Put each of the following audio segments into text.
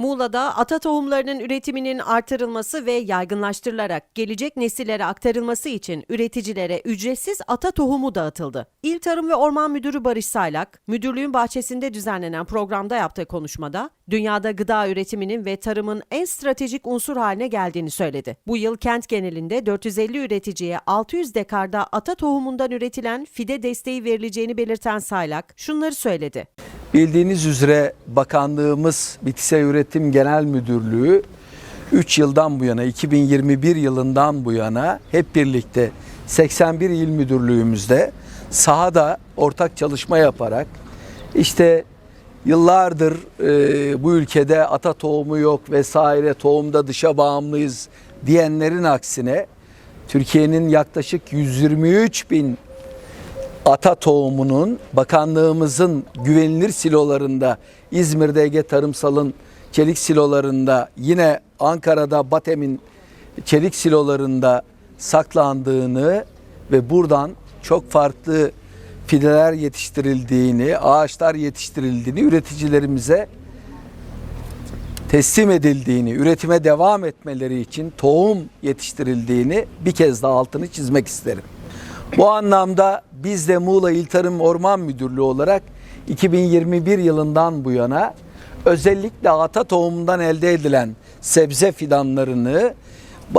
Muğla'da ata tohumlarının üretiminin artırılması ve yaygınlaştırılarak gelecek nesillere aktarılması için üreticilere ücretsiz ata tohumu dağıtıldı. İl Tarım ve Orman Müdürü Barış Saylak, müdürlüğün bahçesinde düzenlenen programda yaptığı konuşmada, dünyada gıda üretiminin ve tarımın en stratejik unsur haline geldiğini söyledi. Bu yıl kent genelinde 450 üreticiye 600 dekarda ata tohumundan üretilen fide desteği verileceğini belirten Saylak, şunları söyledi. Bildiğiniz üzere bakanlığımız Bitkisel Üretim Genel Müdürlüğü 3 yıldan bu yana 2021 yılından bu yana hep birlikte 81 il müdürlüğümüzde sahada ortak çalışma yaparak işte yıllardır e, bu ülkede ata tohumu yok vesaire tohumda dışa bağımlıyız diyenlerin aksine Türkiye'nin yaklaşık 123 bin ata tohumunun bakanlığımızın güvenilir silolarında İzmir'de Ege Tarımsal'ın çelik silolarında yine Ankara'da Batem'in çelik silolarında saklandığını ve buradan çok farklı fideler yetiştirildiğini, ağaçlar yetiştirildiğini üreticilerimize teslim edildiğini, üretime devam etmeleri için tohum yetiştirildiğini bir kez daha altını çizmek isterim. Bu anlamda biz de Muğla İl Tarım Orman Müdürlüğü olarak 2021 yılından bu yana özellikle ata tohumundan elde edilen sebze fidanlarını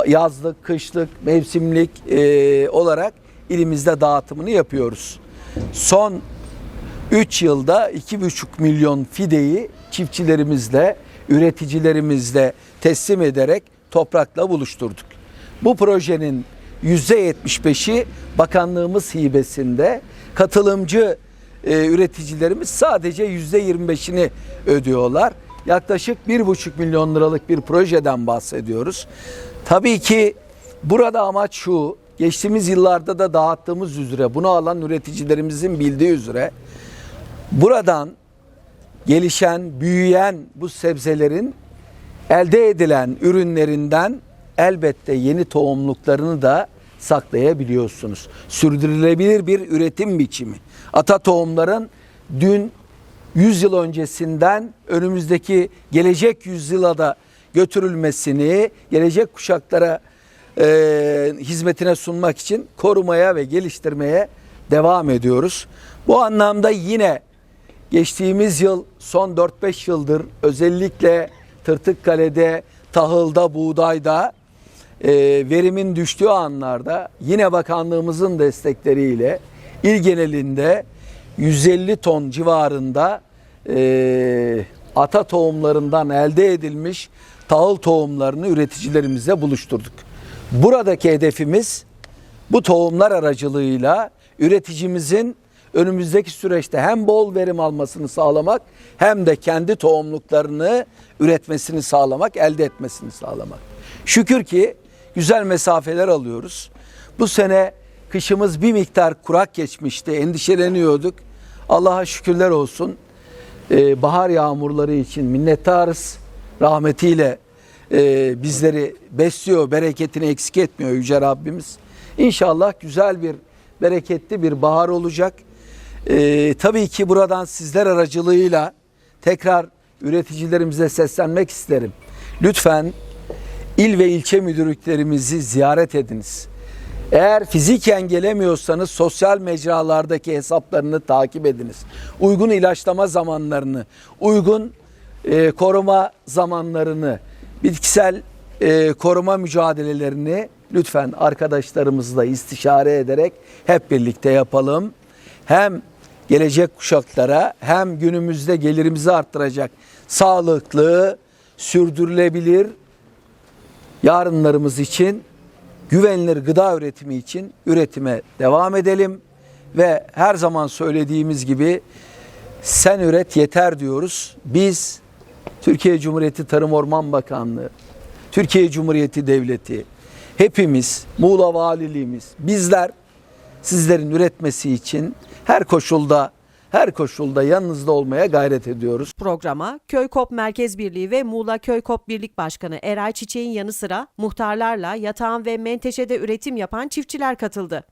yazlık, kışlık, mevsimlik e, olarak ilimizde dağıtımını yapıyoruz. Son 3 yılda 2,5 milyon fideyi çiftçilerimizle, üreticilerimizle teslim ederek toprakla buluşturduk. Bu projenin %75'i bakanlığımız hibesinde katılımcı e, üreticilerimiz sadece %25'ini ödüyorlar. Yaklaşık 1,5 milyon liralık bir projeden bahsediyoruz. Tabii ki burada amaç şu, geçtiğimiz yıllarda da dağıttığımız üzere bunu alan üreticilerimizin bildiği üzere buradan gelişen, büyüyen bu sebzelerin elde edilen ürünlerinden elbette yeni tohumluklarını da saklayabiliyorsunuz. Sürdürülebilir bir üretim biçimi. Ata tohumların dün 100 yıl öncesinden önümüzdeki gelecek yüzyıla da götürülmesini, gelecek kuşaklara e, hizmetine sunmak için korumaya ve geliştirmeye devam ediyoruz. Bu anlamda yine geçtiğimiz yıl son 4-5 yıldır özellikle Tırtıkkale'de, tahılda, buğdayda e, verimin düştüğü anlarda yine bakanlığımızın destekleriyle il genelinde 150 ton civarında e, ata tohumlarından elde edilmiş tahıl tohumlarını üreticilerimize buluşturduk. Buradaki hedefimiz bu tohumlar aracılığıyla üreticimizin önümüzdeki süreçte hem bol verim almasını sağlamak hem de kendi tohumluklarını üretmesini sağlamak, elde etmesini sağlamak. Şükür ki güzel mesafeler alıyoruz. Bu sene kışımız bir miktar kurak geçmişti, endişeleniyorduk. Allah'a şükürler olsun. Ee, bahar yağmurları için minnettarız. Rahmetiyle e, bizleri besliyor, bereketini eksik etmiyor Yüce Rabbimiz. İnşallah güzel bir, bereketli bir bahar olacak. Ee, tabii ki buradan sizler aracılığıyla tekrar üreticilerimize seslenmek isterim. Lütfen il ve ilçe müdürlüklerimizi ziyaret ediniz. Eğer fiziken gelemiyorsanız sosyal mecralardaki hesaplarını takip ediniz. Uygun ilaçlama zamanlarını, uygun e, koruma zamanlarını, bitkisel e, koruma mücadelelerini lütfen arkadaşlarımızla istişare ederek hep birlikte yapalım. Hem gelecek kuşaklara hem günümüzde gelirimizi arttıracak sağlıklı, sürdürülebilir yarınlarımız için güvenilir gıda üretimi için üretime devam edelim ve her zaman söylediğimiz gibi sen üret yeter diyoruz. Biz Türkiye Cumhuriyeti Tarım Orman Bakanlığı, Türkiye Cumhuriyeti Devleti, hepimiz, Muğla Valiliğimiz, bizler sizlerin üretmesi için her koşulda her koşulda yanınızda olmaya gayret ediyoruz. Programa Köykop Merkez Birliği ve Muğla Köykop Birlik Başkanı Eray Çiçek'in yanı sıra muhtarlarla yatağan ve menteşede üretim yapan çiftçiler katıldı.